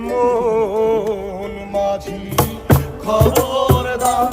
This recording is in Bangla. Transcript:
মন মাঝি খবরদার